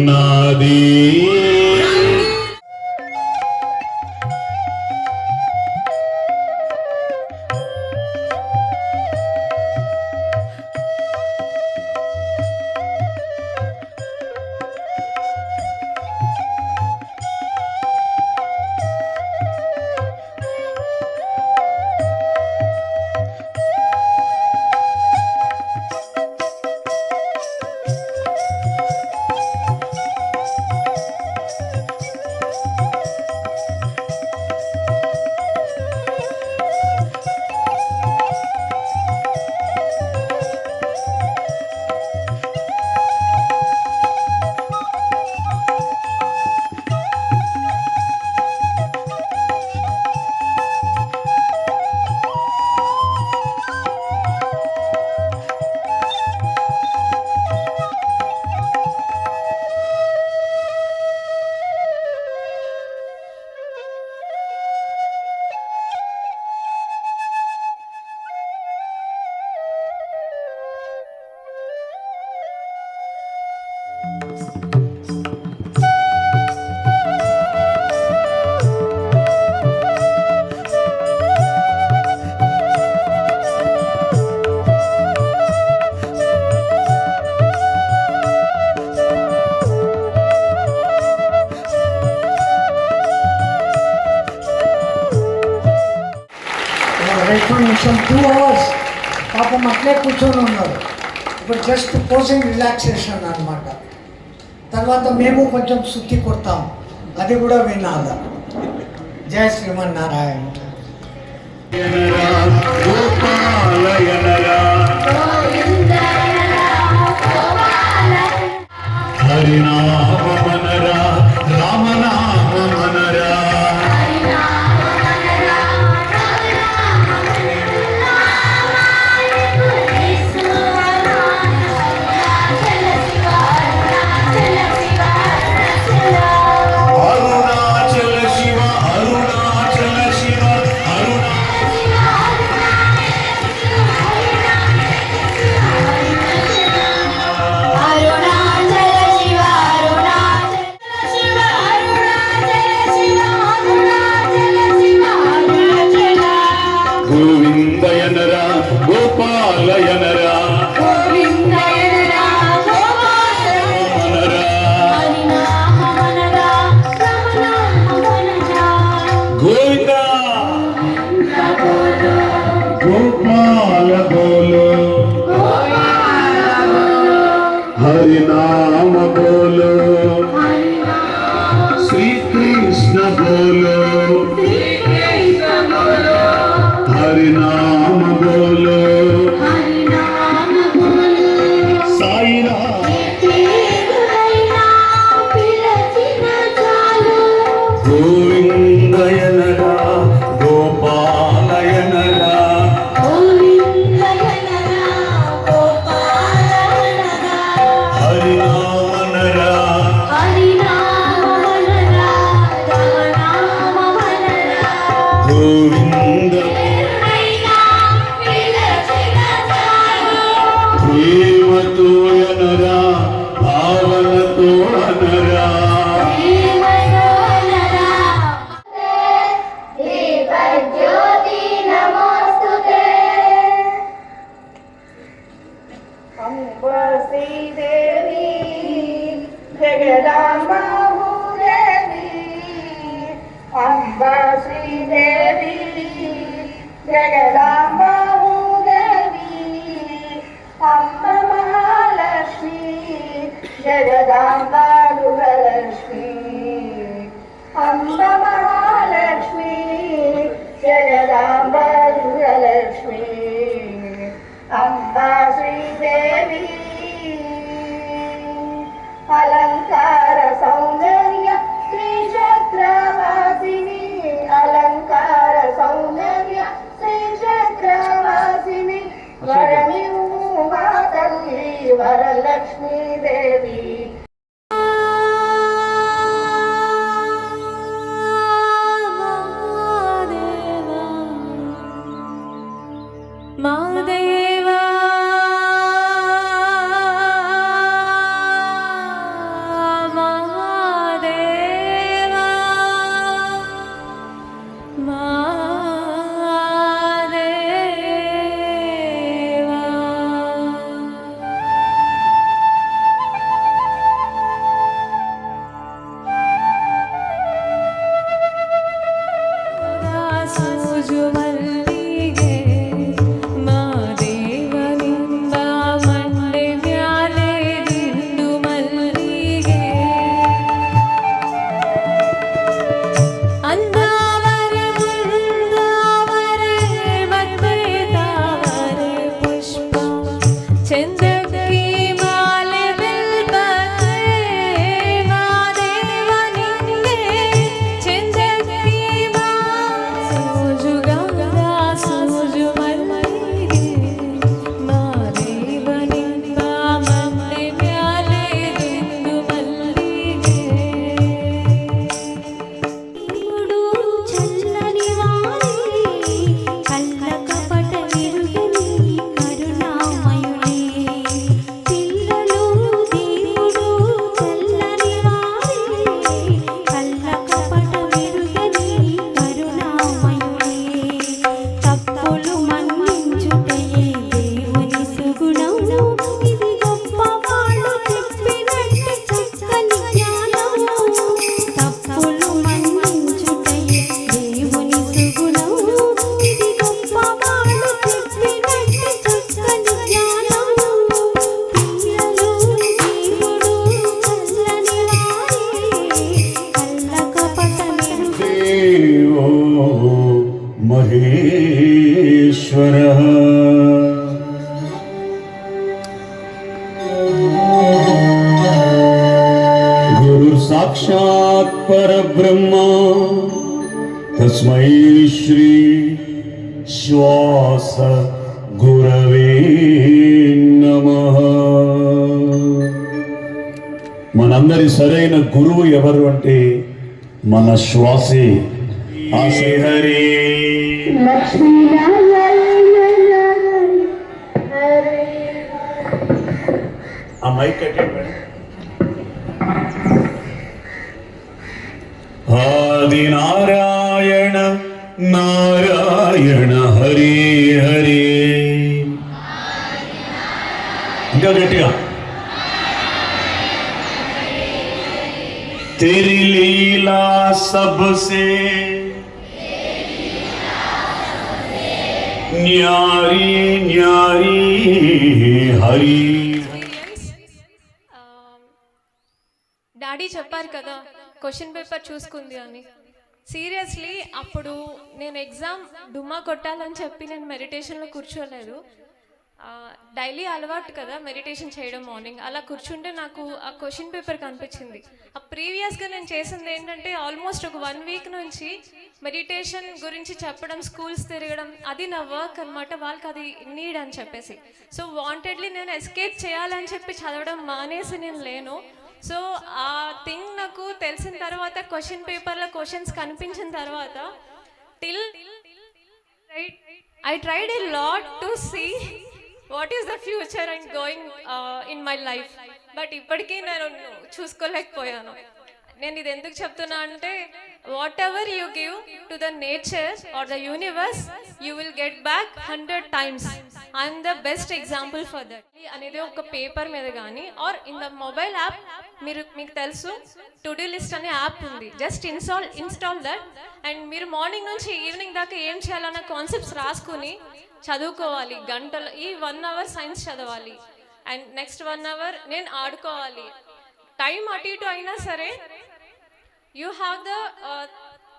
ഉണ്ണാദീ అట్లే కూర్చొని ఉన్నారు. ఇప్పుడు జస్ట్ పోసింగ్ రిలాక్సేషన్ అనమాట తర్వాత మేము కొంచెం శుద్ధి కొడతాం. అది కూడా వినాల. జయ శ్రీమన్నారాయణ. హరినా हरि नाम बोलो श्री कृष्ण बोलो हरि नाम Jagadamba Udevi, Amma Mahalashmi, Jagadamba Lakshmi Maheshwara గురు సాక్షాత్ పరబ్రహ్మ. తస్మై శ్రీ శ్వాస గురవే నమః. మనందరి సరైన గురువు ఎవరు అంటే మన శ్వాసే. ఆ శ్రీహరి ఆ మైక్ కట్టండి మేడం ఆది నారాయణ నారాయణ హరి హరి ఇంకా గట్టిగా तेरी लीला सबसे న్యారి న్యారి హరి డాడీ చెప్పారు కదా క్వశ్చన్ పేపర్ చూసుకుంది అని. సీరియస్లీ అప్పుడు నేను ఎగ్జామ్ డుమ్మా కొట్టాలని చెప్పి నేను మెడిటేషన్లో కూర్చోలేదు. డైలీ అలవాటు కదా మెడిటేషన్ చేయడం మార్నింగ్ అలా కూర్చుంటే నాకు ఆ క్వశ్చన్ పేపర్ కనిపించింది ఆ ప్రీవియస్గా నేను చేసింది ఏంటంటే ఆల్మోస్ట్ ఒక వన్ వీక్ నుంచి మెడిటేషన్ గురించి చెప్పడం స్కూల్స్ తిరగడం అది నా వర్క్ అనమాట వాళ్ళకి అది నీడ్ అని చెప్పేసి సో వాంటెడ్లీ నేను ఎస్కేప్ చేయాలని చెప్పి చదవడం మానేసి నేను లేను సో ఆ థింగ్ నాకు తెలిసిన తర్వాత క్వశ్చన్ పేపర్లో క్వశ్చన్స్ కనిపించిన తర్వాత till I tried a lot to see what is the future and going in my life but ఇప్పటికీ నేను చూసుకోలేకపోయాను. నేను ఇది ఎందుకు చెప్తున్నా అంటే whatever you give to the nature or the universe you will get back hundred times I'm the best example for that అనేది ఒక పేపర్ మీద కానీ or in the mobile app మీరు మీకు తెలుసు టు లిస్ట్ అనే యాప్ ఉంది. Just install install that and మీరు మార్నింగ్ నుంచి ఈవినింగ్ దాకా ఏం చేయాలన్న కాన్సెప్ట్స్ రాసుకుని చదువుకోవాలి. గంటలు ఈ వన్ అవర్ సైన్స్ చదవాలి. అండ్ నెక్స్ట్ వన్ అవర్ నేను ఆడుకోవాలి. టైం అటు ఇటు అయినా సరే you have the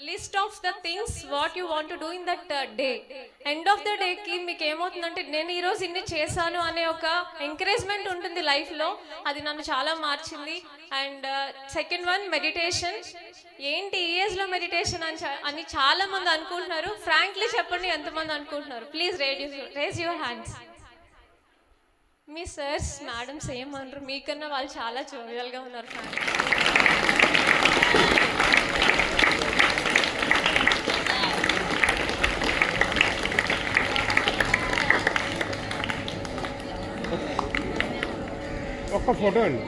list of the things what you want do in that day end of the డేకి మీకు ఏమవుతుందంటే నేను ఈరోజు ఇన్ని చేశాను అనే ఒక ఎంకరేజ్మెంట్ ఉంటుంది లైఫ్లో. అది నన్ను చాలా మార్చింది. అండ్ సెకండ్ వన్ మెడిటేషన్ ఏంటి ఈ ఏజ్లో మెడిటేషన్ అని చా- అని చాలా మంది అనుకుంటున్నారు. ఫ్రాంక్లీ చెప్పండి ఎంతమంది అనుకుంటున్నారు. Please raise raise your hands me sirs madams ఏమనరు మీకన్నా వాళ్ళు చాలా జోవియల్గా ఉన్నారు ఫ్యాన్ ఒక్క ఫోటో అండి